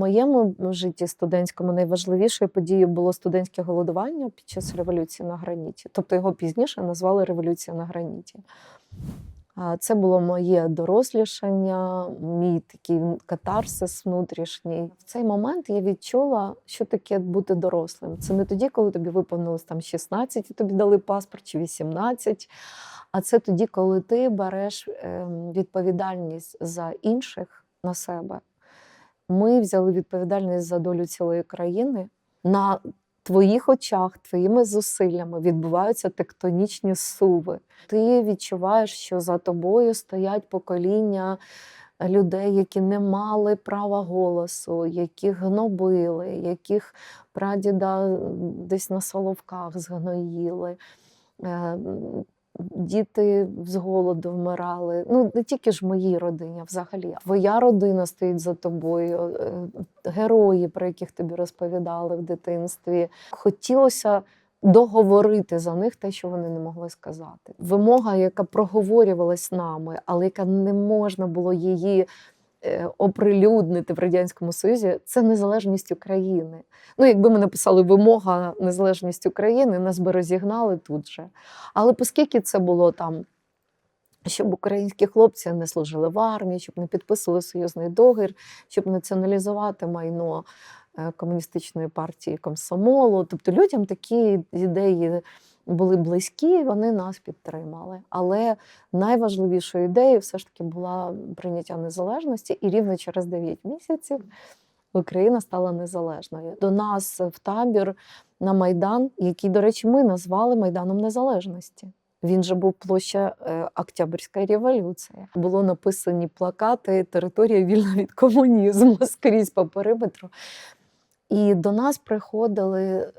моєму житті студентському найважливішою подією було студентське голодування під час революції на граніті. Тобто його пізніше назвали Революція на граніті. Це було моє дорослішання, мій такий катарсис внутрішній. В цей момент я відчула, що таке бути дорослим. Це не тоді, коли тобі виповнилось там 16 і тобі дали паспорт чи 18, а це тоді, коли ти береш ем, відповідальність за інших на себе. Ми взяли відповідальність за долю цілої країни. На твоїх очах, твоїми зусиллями відбуваються тектонічні суви. Ти відчуваєш, що за тобою стоять покоління людей, які не мали права голосу, яких гнобили, яких прадіда десь на соловках згноїли. Діти з голоду вмирали. Ну, не тільки ж моїй родині, а взагалі. Твоя родина стоїть за тобою, е, герої, про яких тобі розповідали в дитинстві. Хотілося договорити за них те, що вони не могли сказати. Вимога, яка проговорювалась нами, але яка не можна було її оприлюднити в Радянському Союзі, це незалежність України. Ну, якби ми написали вимога незалежність України, нас би розігнали тут же. Але оскільки це було там, щоб українські хлопці не служили в армії, щоб не підписували союзний договір, щоб націоналізувати майно е, комуністичної партії комсомолу. Тобто людям такі ідеї були близькі, вони нас підтримали. Але найважливішою ідеєю все ж таки була прийняття незалежності, і рівно через 9 місяців Україна стала незалежною. До нас в табір на Майдан, який, до речі, ми назвали Майданом Незалежності. Він же був площа е, Октябрьська революція. Було написані плакати Територія вільна від комунізму скрізь по периметру. І до нас приходили е,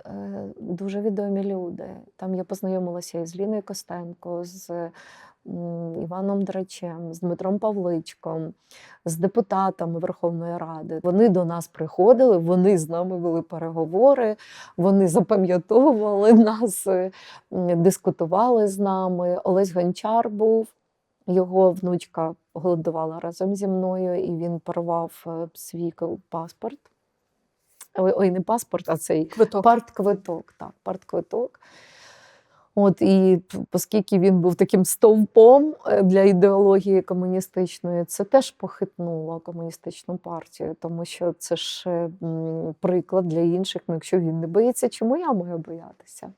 дуже відомі люди. Там я познайомилася із Ліною Костенко, з Іваном Драчем, з Дмитром Павличком, з депутатами Верховної Ради. Вони до нас приходили, вони з нами вели переговори, вони запам'ятовували нас, е, дискутували з нами. Олесь Гончар був. Його внучка голодувала разом зі мною, і він порвав е, свій паспорт. Ой, не паспорт, а цей Квиток. партквиток. Так, партквиток. От, і оскільки він був таким стовпом е, для ідеології комуністичної, це теж похитнуло комуністичну партію, тому що це ж е, приклад для інших. Ну, якщо він не боїться, чому я маю боятися?